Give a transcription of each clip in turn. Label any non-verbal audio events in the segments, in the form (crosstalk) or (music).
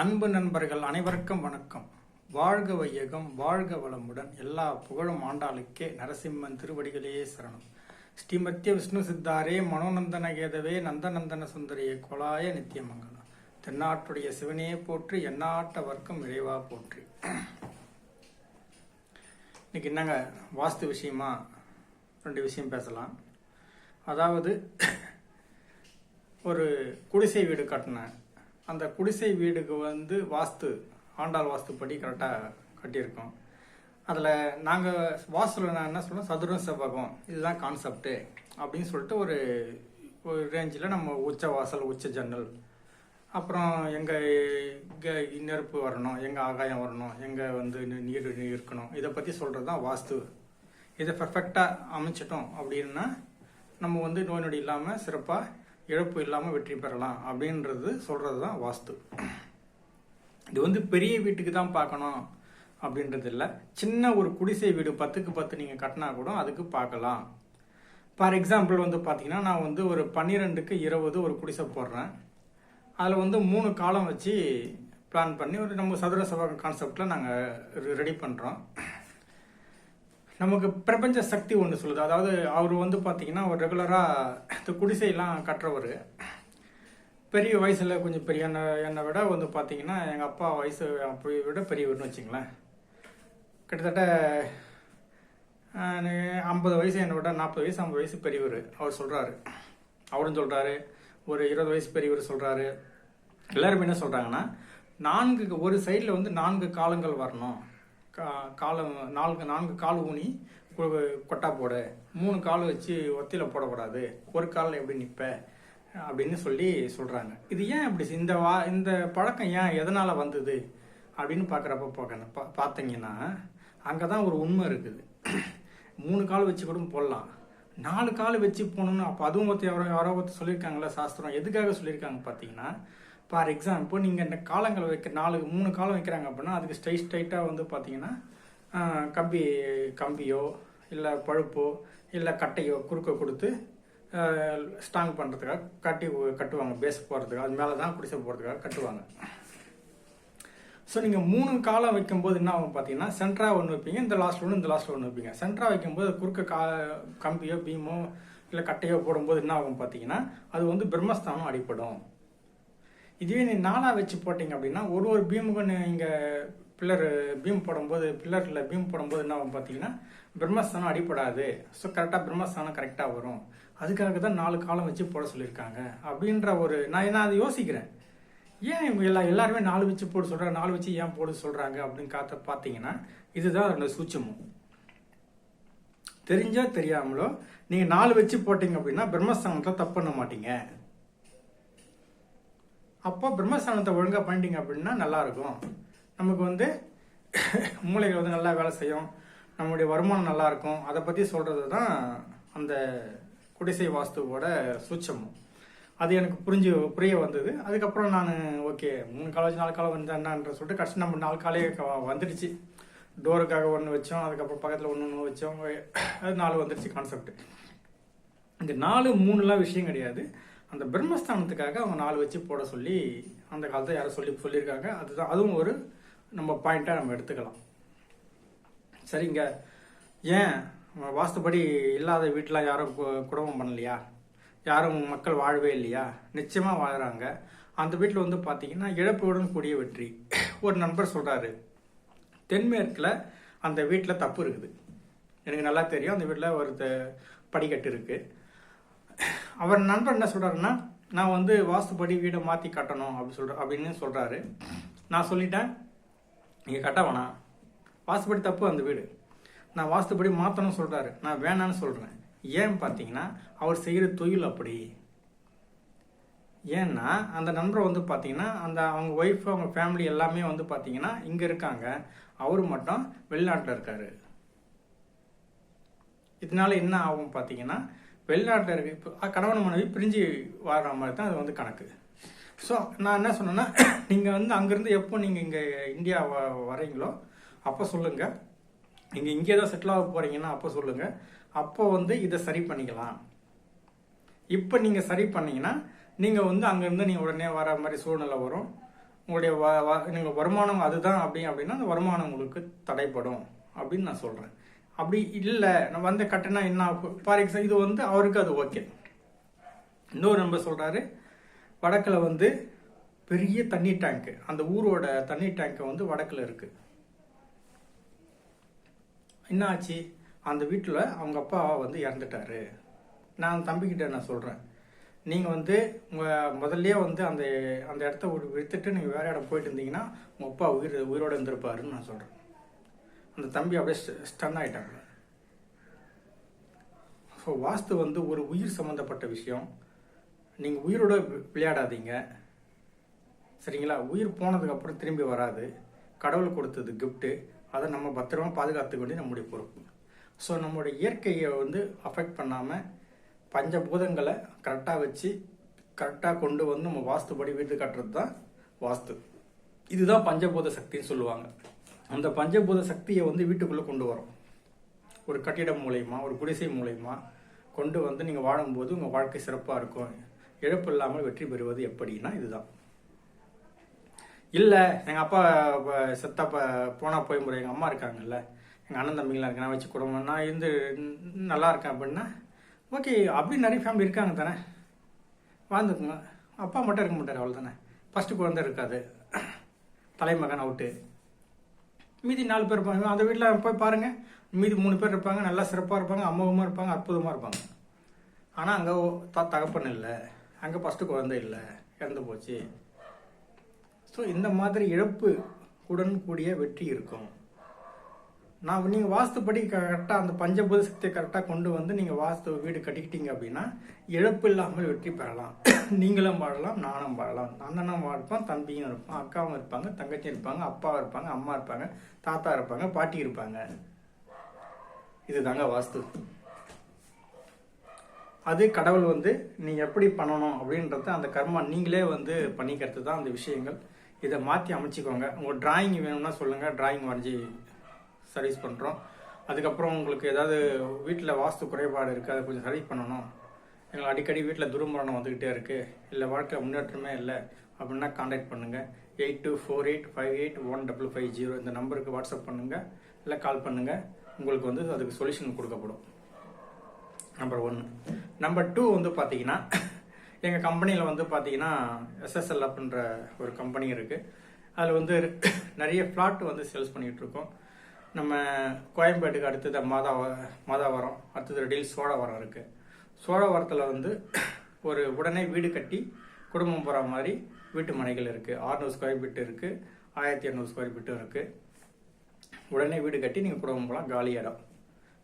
அன்பு நண்பர்கள் அனைவருக்கும் வணக்கம். வாழ்க வையகம் வாழ்க வளமுடன் எல்லா புகழும் ஆண்டாளுக்கே நரசிம்மன் திருவடிகளே சரணம். ஸ்ரீமத்திய விஷ்ணு சித்தாரே மனோநந்தன கேதவே நந்தநந்தன சுந்தரிய கொலாய நித்தியமங்கலம் தென்னாட்டுடைய சிவனையே போற்றி எந்நாட்டவர்க்கும் இறைவா போற்றி. இன்னைக்கு என்னங்க வாஸ்து விஷயமா? ரெண்டு விஷயம் பேசலாம். அதாவது ஒரு குடிசை வீடு கட்டினேன். அந்த குடிசை வீடுக்கு வந்து வாஸ்து ஆண்டாள் வாஸ்துப்படி கரெக்டாக கட்டியிருக்கோம். அதில் நாங்கள் வாஸ்துவில் நான் என்ன சொல்லுவோம் சதுரம் செவ்வகம். இதுதான் கான்செப்ட்டு அப்படின்னு சொல்லிட்டு ஒரு ஒரு ரேஞ்சில் நம்ம உச்ச வாசல் உச்ச ஜன்னல். அப்புறம் எங்கே இங்கே நெருப்பு வரணும் எங்கே ஆகாயம் வரணும் எங்கே வந்து நீர் இருக்கணும். இதை பற்றி சொல்கிறது தான் வாஸ்து. இதை பர்ஃபெக்டாக அமைச்சிட்டோம் அப்படின்னா நம்ம வந்து நோய் நொடி இல்லாமல் சிறப்பாக இழப்பு இல்லாமல் வெற்றி பெறலாம் அப்படின்றது சொல்கிறது தான் வாஸ்து. இது வந்து பெரிய வீட்டுக்கு தான் பார்க்கணும் அப்படின்றது இல்லை. சின்ன ஒரு குடிசை வீடு பத்துக்கு பத்து நீங்கள் கட்டினா கூட அதுக்கு பார்க்கலாம். ஃபார் எக்ஸாம்பிள் வந்து பார்த்தீங்கன்னா நான் வந்து ஒரு பன்னிரெண்டுக்கு இருபது ஒரு குடிசை போடுறேன். அதில் வந்து மூணு காலம் வச்சு பிளான் பண்ணி ஒரு நம்ம சதுர சபா கான்செப்டில் நாங்கள் ரெடி பண்ணுறோம் நமக்கு பிரபஞ்ச சக்தி ஒன்று சொல்லுது. அதாவது அவர் வந்து பார்த்தீங்கன்னா ஒரு ரெகுலராக இந்த குடிசையெல்லாம் கட்டுறவர் பெரிய வயசில் கொஞ்சம் பெரிய என்னை என்னை விட வந்து பார்த்தீங்கன்னா எங்கள் அப்பா வயசு அப்போ விட பெரியவர்னு வச்சுங்களேன் கிட்டத்தட்ட ஐம்பது வயசு என்னை விட நாற்பது வயசு ஐம்பது வயசு பெரியவர் அவர் சொல்கிறாரு அவரும் சொல்கிறாரு ஒரு இருபது வயசு பெரியவர் சொல்கிறாரு எல்லாருமே என்ன சொல்கிறாங்கன்னா நான்கு ஒரு சைடில் வந்து நான்கு காலங்கள் வரணும். காலம் நான்கு நான்கு கால் ஊனி கொட்டா போட. மூணு கால் வச்சு ஒத்தியில் போடக்கூடாது. ஒரு காலில் எப்படி நிற்ப அப்படின்னு சொல்லி சொல்கிறாங்க இது ஏன் இப்படி இந்த வா இந்த பழக்கம் ஏன் எதனால் வந்தது? அப்படின்னு பார்க்குறப்ப பார்க்கணும் பா பார்த்தீங்கன்னா அங்கே தான் ஒரு உண்மை இருக்குது. மூணு கால் வச்சு கூட போடலாம். நாலு கால் வச்சு போகணும்னு அப்போ அதுவும் ஒருத்தர் யாரோ யாரோ ஒருத்தர் சொல்லியிருக்காங்களா சாஸ்திரம். எதுக்காக சொல்லியிருக்காங்க பார்த்தீங்கன்னா ஃபார் எக்ஸாம்பிள் நீங்கள் இந்த காலங்கள் வைக்க நாலு மூணு காலம் வைக்கிறாங்க அப்படின்னா அதுக்கு ஸ்ட்ரைட் ஸ்ட்ரைட்டாக வந்து பார்த்தீங்கன்னா கம்பி கம்பியோ இல்லை பழுப்போ இல்லை கட்டையோ குறுக்க கொடுத்து ஸ்ட்ராங் பண்ணுறதுக்காக கட்டி கட்டுவாங்க. பேஸ் போகிறதுக்காக அது மேலே தான் குடிசை போகிறதுக்காக கட்டுவாங்க. ஸோ நீங்கள் மூணு காலம் வைக்கும்போது என்ன ஆகும் பார்த்தீங்கன்னா சென்ட்ரா ஒன்று வைப்பீங்க இந்த லாஸ்ட்டில் ஒன்று இந்த லாஸ்ட்ல ஒன்று வைப்பீங்க. சென்ட்ரா வைக்கும்போது குறுக்க கா கம்பியோ பீமோ இல்லை கட்டையோ போடும்போது என்ன ஆகும் பார்த்தீங்கன்னா அது வந்து பிரம்மஸ்தானம் அடிப்படும். இதுவே நீ நாலாக வச்சு போட்டிங்க அப்படின்னா ஒரு ஒரு பீமுக்கு நீங்கள் பில்லர் பீம் போடும்போது பில்லரில் பீம் போடும்போது என்ன ஆகும் பார்த்தீங்கன்னா பிரம்மஸ்தானம் அடிப்படாது ஸோ கரெக்டாக பிரம்மஸ்தானம் கரெக்டாக வரும். அதுக்காக தான் நாலு காலம் வச்சு போட சொல்லியிருக்காங்க. அப்படின்ற ஒரு நான் நான் அதை யோசிக்கிறேன். ஏன் இவங்க எல்லா எல்லாருமே நாலு வச்சு போட சொல்கிறாங்க நாலு வச்சு ஏன் போட சொல்கிறாங்க அப்படின்னு காத்த பார்த்தீங்கன்னா இதுதான் அதோட சூட்சமம். தெரிஞ்சோ தெரியாமலோ நீங்கள் நாலு வச்சு போட்டிங்க அப்படின்னா பிரம்மஸ்தானத்தில் தப்பு பண்ண மாட்டீங்க. அப்போ பிரம்மஸ்தானத்தை ஒழுங்காக பண்ணிட்டீங்க அப்படின்னா நல்லாயிருக்கும். நமக்கு வந்து (coughs) மூளைகள் வந்து நல்லா வேலை செய்யும். நம்மளுடைய வருமானம் நல்லாயிருக்கும். அதை பற்றி சொல்கிறது தான் அந்த குடிசை வாஸ்துவோட சூட்சமும். அது எனக்கு புரிஞ்சு புரிய வந்தது. அதுக்கப்புறம் நான் ஓகே மூணு காலேஜ் நாலு காலம் வந்து என்னன்ற சொல்லிட்டு கஷ்டம் நம்ம நாலு காலே வந்துடுச்சு. டோருக்காக ஒன்று வச்சோம் அதுக்கப்புறம் பக்கத்தில் ஒன்று ஒன்று வச்சோம். அது நாலு வந்துடுச்சு கான்செப்ட் இந்த நாலு மூணுலாம் விஷயம் கிடையாது. அந்த பிரம்மஸ்தானத்துக்காக அவங்க நாலு வச்சு போட சொல்லி அந்த காலத்தை யாரும் சொல்லி சொல்லியிருக்காங்க. அதுதான் அதுவும் ஒரு நம்ம பாயிண்ட்டாக நம்ம எடுத்துக்கலாம். சரிங்க. ஏன்? வாஸ்துபடி இல்லாத வீட்டில் யாரும் கு- குடும்பம் பண்ணலையா? யாரும் மக்கள் வாழவே இல்லையா? நிச்சயமாக வாழ்கிறாங்க அந்த வீட்டில் வந்து பார்த்தீங்கன்னா இழப்புடன் கூடிய வெற்றி. ஒரு நண்பர் சொல்கிறாரு தென்மேற்கில் அந்த வீட்டில் தப்பு இருக்குது. எனக்கு நல்லா தெரியும். அந்த வீட்டில் ஒரு படிக்கட்டு இருக்குது அவர் நண்பர் என்ன சொல்கிறாருன்னா நான் வந்து வாஸ்துப்படி வீடை மாற்றி கட்டணும் அப்படி சொல்கிற அப்படின்னு சொல்கிறாரு நான் சொல்லிட்டேன் நீங்கள் கட்ட வேணாம். வாஸ்துபடி தப்பு அந்த வீடு. நான் வாஸ்துபடி மாற்றணும் சொல்கிறாரு நான் வேணான்னு சொல்கிறேன் ஏன் பார்த்தீங்கன்னா அவர் செய்கிற தொழில் அப்படி. ஏன்னா அந்த நண்பர் வந்து பார்த்தீங்கன்னா அந்த அவங்க ஒய்ஃப் அவங்க ஃபேமிலி எல்லாமே வந்து பார்த்தீங்கன்னா இங்கே இருக்காங்க. அவர் மட்டும் வெளிநாட்டில் இருக்காரு. இதனால என்ன ஆகும் பார்த்தீங்கன்னா வெளிநாட்டில் இருக்க. இப்போ கணவன் மனைவி பிரிஞ்சு வாழ்கிற மாதிரி தான் அது வந்து கணக்கு. ஸோ நான் என்ன சொன்னேன்னா (clears throat) நீங்கள் வந்து அங்கேருந்து எப்போ நீங்கள் இங்கே இந்தியா வ வரீங்களோ அப்போ சொல்லுங்கள் நீங்கள் இங்கே தான் செட்டில் ஆக போகிறீங்கன்னா அப்போ சொல்லுங்கள் அப்போ வந்து இதை சரி பண்ணிக்கலாம். இப்போ நீங்கள் சரி பண்ணிங்கன்னா நீங்கள் வந்து அங்கேருந்து நீங்கள் உடனே வர மாதிரி சூழ்நிலை வரும். உங்களுடைய வ வ- நீங்கள் வருமானம் அதுதான் அப்படி அப்படின்னா அந்த வருமானம் உங்களுக்கு தடைப்படும் அப்படின்னு நான் சொல்கிறேன் அப்படி இல்லை நம்ம வந்து கட்டினா என்ன ஃபார் எக்ஸாம்பிள் இது வந்து அவருக்கு அது ஓகே இன்னொரு நம்பர் சொல்கிறாரு வடக்கில் வந்து பெரிய தண்ணி டேங்க்கு அந்த ஊரோட தண்ணி டேங்க்கு வந்து வடக்கில் இருக்குது என்ன ஆச்சு அந்த வீட்டில் அவங்க அப்பா வந்து இறந்துட்டாரு. நான் தம்பிக்கிட்ட நான் சொல்கிறேன் நீங்கள் வந்து உங்கள் முதல்லையே வந்து அந்த அந்த இடத்த விட்டு விற்றுட்டு நீங்கள் வேறு இடம் போயிட்டு இருந்தீங்கன்னா உங்கள் அப்பா உயிர் உயிரோடு இருந்திருப்பாருன்னு நான் சொல்கிறேன் அந்த தம்பி அப்படியே ஸ்டன் ஆயிட்டாங்க. ஸோ வாஸ்து வந்து ஒரு உயிர் சம்மந்தப்பட்ட விஷயம். நீங்கள் உயிரோட விளையாடாதீங்க. சரிங்களா? உயிர் போனதுக்கப்புறம் திரும்பி வராது. கடவுள் கொடுத்தது கிஃப்ட்டு அதை நம்ம பத்திரமா பாதுகாத்துக்க வேண்டிய நம்முடைய பொறுப்பு. ஸோ நம்மளுடைய இயற்கையை வந்து அஃபெக்ட் பண்ணாமல் பஞ்சபூதங்களை கரெக்டாக வச்சு கரெக்டாக கொண்டு வந்து நம்ம வாஸ்துபடி வீடு கட்டுறது தான் வாஸ்து. இதுதான் பஞ்சபூத சக்தின்னு சொல்லுவாங்க. அந்த பஞ்சபூத சக்தியை வந்து வீட்டுக்குள்ளே கொண்டு வரும். ஒரு கட்டிடம் மூலயமா ஒரு குடிசை மூலயமா கொண்டு வந்து நீங்கள் வாழும்போது உங்கள் வாழ்க்கை சிறப்பாக இருக்கும். இழப்பு இல்லாமல் வெற்றி பெறுவது எப்படின்னா இதுதான். இல்லை எங்கள் அப்பா இப்போ செத்தா போனால் போய் முறை எங்கள் அம்மா இருக்காங்கல்ல எங்கள் அண்ணன் தம்பிங்களாம் இருக்கு நான் வச்சு குடும்பம் நான் இருந்து நல்லா இருக்கேன் அப்படின்னா ஓகே அப்படி நிறைய ஃபேமிலி இருக்காங்க தானே. வாழ்ந்துக்குங்க. அப்பா மட்டும் இருக்க மாட்டார் அவ்வளோ தானே ஃபஸ்ட்டு குழந்தை இருக்காது. தலைமகன் அவுட்டு மீதி நாலு பேர் இருப்பாங்க. அந்த வீட்டில் போய் பாருங்கள் மீதி மூணு பேர் இருப்பாங்க. நல்லா சிறப்பாக இருப்பாங்க. அம்மகமாக இருப்பாங்க. அற்புதமாக இருப்பாங்க. ஆனால் அங்கே த தகப்பன் இல்லை. அங்கே ஃபஸ்ட்டு குழந்தை இல்லை. இறந்து போச்சு. ஸோ இந்த மாதிரி இழப்பு உடன் கூடிய வெற்றி இருக்கும். நான் நீங்கள் வாஸ்துப்படி கரெக்டாக அந்த பஞ்சபூத சக்தியை கரெக்டாக கொண்டு வந்து நீங்கள் வாஸ்து வீடு கட்டிக்கிட்டீங்க அப்படின்னா இழப்பு இல்லாமல் வெற்றி பெறலாம். நீங்களும் வாழலாம் நானும் வாழலாம். அண்ணனும் வாழ்ப்பான் தம்பியும் இருப்பான் அக்காவும் இருப்பாங்க தங்கச்சியும் இருப்பாங்க அப்பா இருப்பாங்க அம்மா இருப்பாங்க தாத்தா இருப்பாங்க பாட்டி இருப்பாங்க. இதுதாங்க வாஸ்து. அது கடவுள் வந்து நீ எப்படி பண்ணணும் அப்படின்றத அந்த கர்மா நீங்களே வந்து பண்ணிக்கிறது தான் அந்த விஷயங்கள். இதை மாற்றி அமைச்சிக்கோங்க. உங்கள் டிராயிங் வேணும்னா சொல்லுங்கள் டிராயிங் வரைஞ்சி சர்வீஸ் பண்ணுறோம் அதுக்கப்புறம் உங்களுக்கு ஏதாவது வீட்டில் வாஸ்து குறைபாடு இருக்குது அதை கொஞ்சம் சரி பண்ணணும். எங்களுக்கு அடிக்கடி வீட்டில் துருமரணம் வந்துக்கிட்டே இருக்குது இல்லை வாழ்க்கை முன்னேற்றமே இல்லை. அப்படின்னா காண்டாக்ட் பண்ணுங்கள் eight two four eight five eight one double five zero இந்த நம்பருக்கு வாட்ஸ்அப் பண்ணுங்கள் இல்லை கால் பண்ணுங்கள் உங்களுக்கு வந்து அதுக்கு சொல்யூஷன் கொடுக்கப்படும். நம்பர் ஒன்று நம்பர் டூ வந்து பார்த்தீங்கன்னா எங்கள் கம்பெனியில் வந்து பார்த்தீங்கன்னா எஸ்எஸ்எல் அப்படின்ற ஒரு கம்பெனி இருக்குது அதில் வந்து நிறைய ஃப்ளாட் வந்து சேல்ஸ் பண்ணிகிட்ருக்கோம் நம்ம கோயம்பேட்டுக்கு அடுத்தது மாதாவ மாதாவரம் அடுத்தது ரெடியில் சோழவரம் இருக்குது சோழவரத்தில் வந்து ஒரு உடனே வீடு கட்டி குடும்பம் போகிற மாதிரி வீட்டு மனைகள் இருக்குது 600 ஸ்கொயர் ஃபீட் இருக்குது ஆயிரத்தி இரநூறு ஸ்கொயர் ஃபீட்டும் இருக்குது உடனே வீடு கட்டி நீங்கள் குடும்பம் போகலாம் காலி இடம்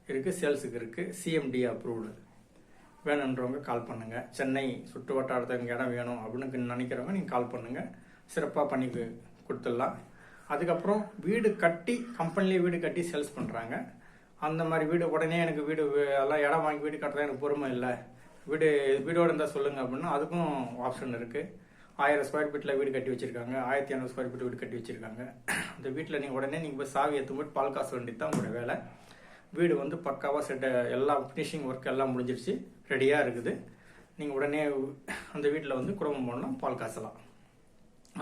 இருக்குது சேல்ஸுக்கு இருக்குது சிஎம்டி அப்ரூவ்டு வேணுன்றவங்க கால் பண்ணுங்கள் சென்னை சுற்று வட்டாரத்துக்கு இடம் வேணும் அப்படின்னு நினைக்கிறவங்க நீங்கள் கால் பண்ணுங்கள் சிறப்பாக பண்ணி கொடுத்துடலாம். அதுக்கப்புறம் வீடு கட்டி கம்பெனிலே வீடு கட்டி சேல்ஸ் பண்ணுறாங்க அந்த மாதிரி வீடு உடனே எனக்கு வீடு எல்லாம் இடம் வாங்கி வீடு கட்டுறது எனக்கு பொறுமை இல்லை. வீடு வீடோடு இருந்தால் சொல்லுங்கள் அப்படின்னா அதுக்கும் ஆப்ஷன் இருக்குது ஆயிரம் ஸ்கொயர் ஃபீட்டில் வீடு கட்டி வச்சுருக்காங்க. ஆயிரத்தி ஐநூறு ஸ்கொயர் ஃபீட் வீடு கட்டி வச்சுருக்காங்க. அந்த வீட்டில் நீங்கள் உடனே நீங்கள் போய் சாவி எடுத்து போட்டு பால் காசு வேண்டியது தான் உங்களோட வேலை. வீடு வந்து பக்காவாக செட்ட எல்லாம் ஃபினிஷிங் ஒர்க் எல்லாம் முடிஞ்சிருச்சு. ரெடியாக இருக்குது. நீங்கள் உடனே அந்த வீட்டில் வந்து குடும்பம் போனால் பால் காசலாம்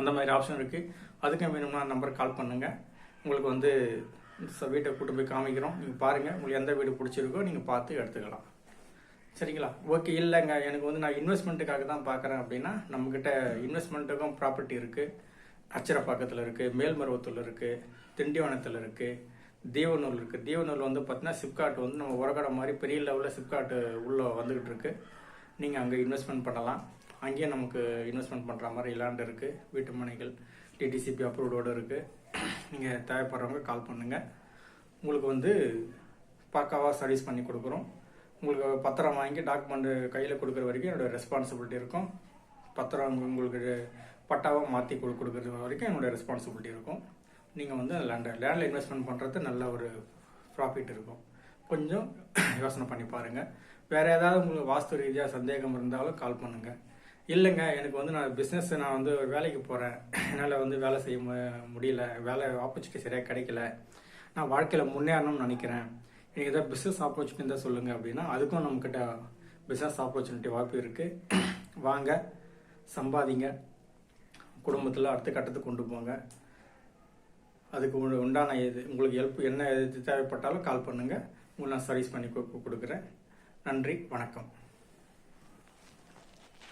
அந்த மாதிரி ஆப்ஷன் இருக்குது அதுக்கும் வேணும்னா நம்பர் கால் பண்ணுங்கள் உங்களுக்கு வந்து வீட்டை கூட்டு போய் காமிக்கிறோம். நீங்கள் பாருங்கள் உங்களுக்கு எந்த வீடு பிடிச்சிருக்கோ நீங்கள் பார்த்து எடுத்துக்கலாம். சரிங்களா? ஓகே இல்லைங்க. எனக்கு வந்து நான் இன்வெஸ்ட்மெண்ட்டுக்காக தான் பார்க்குறேன் அப்படின்னா நம்மக்கிட்ட இன்வெஸ்ட்மெண்ட்டுக்கும் ப்ராப்பர்ட்டி இருக்குது அச்சரப்பாக்கத்தில் இருக்குது மேல்மருவத்தூர் இருக்குது திண்டிவனத்தில் இருக்குது தீவனூர் இருக்குது தீவனூர் வந்து பார்த்தீங்கன்னா சிப்காட் வந்து நம்ம உரகடை மாதிரி பெரிய லெவலில் சிப்காட்டு உள்ளே வந்துக்கிட்டு இருக்கு. நீங்கள் அங்கே இன்வெஸ்ட்மெண்ட் பண்ணலாம். அங்கேயும் நமக்கு இன்வெஸ்ட்மெண்ட் பண்ணுற மாதிரி லேண்ட் இருக்குது வீட்டு மனைகள் டிடிசிபி அப்ரூவ்டோடு இருக்குது நீங்கள் தேவைப்படுறவங்க கால் பண்ணுங்கள் உங்களுக்கு வந்து பக்காவாக சர்வீஸ் பண்ணி கொடுக்குறோம். உங்களுக்கு பத்திரம் வாங்கி டாக்குமெண்ட் கையில் கொடுக்குற வரைக்கும் என்னோட ரெஸ்பான்சிபிலிட்டி இருக்கும். பத்திரம் உங்களுக்கு பட்டாவாக மாற்றி கொடு கொடுக்குறது வரைக்கும் என்னோட ரெஸ்பான்சிபிலிட்டி இருக்கும். நீங்கள் வந்து லேண்டில் லேண்டில் இன்வெஸ்ட்மெண்ட் பண்ணுறது நல்ல ஒரு ப்ராஃபிட் இருக்கும். கொஞ்சம் யோசனை பண்ணி பாருங்கள் வேறு ஏதாவது உங்களுக்கு வாஸ்து ரீதியாக சந்தேகம் இருந்தாலும் கால் பண்ணுங்கள் இல்லைங்க எனக்கு வந்து நான் பிஸ்னஸ் நான் வந்து ஒரு வேலைக்கு போகிறேன் என்னால் வந்து வேலை செய்ய முடியல. வேலை ஆப்பர்ச்சுனிட்டி சரியாக கிடைக்கல. நான் வாழ்க்கையில் முன்னேறணும்னு நினைக்கிறேன். எனக்கு ஏதாவது பிஸ்னஸ் ஆப்பர்ச்சுனிட்டி இருந்தால் சொல்லுங்கள் அப்படின்னா அதுக்கும் நம்மக்கிட்ட பிஸ்னஸ் ஆப்பர்ச்சுனிட்டி வாய்ப்பு இருக்குது வாங்க சம்பாதிங்க. குடும்பத்தில் அடுத்த கட்டத்துக்கு கொண்டு போங்க. அதுக்கு உண்டான இது உங்களுக்கு ஹெல்ப் என்ன இது தேவைப்பட்டாலும் கால் பண்ணுங்கள் உங்களுக்கு நான் சர்வீஸ் பண்ணி கொடுக்குறேன். நன்றி வணக்கம்.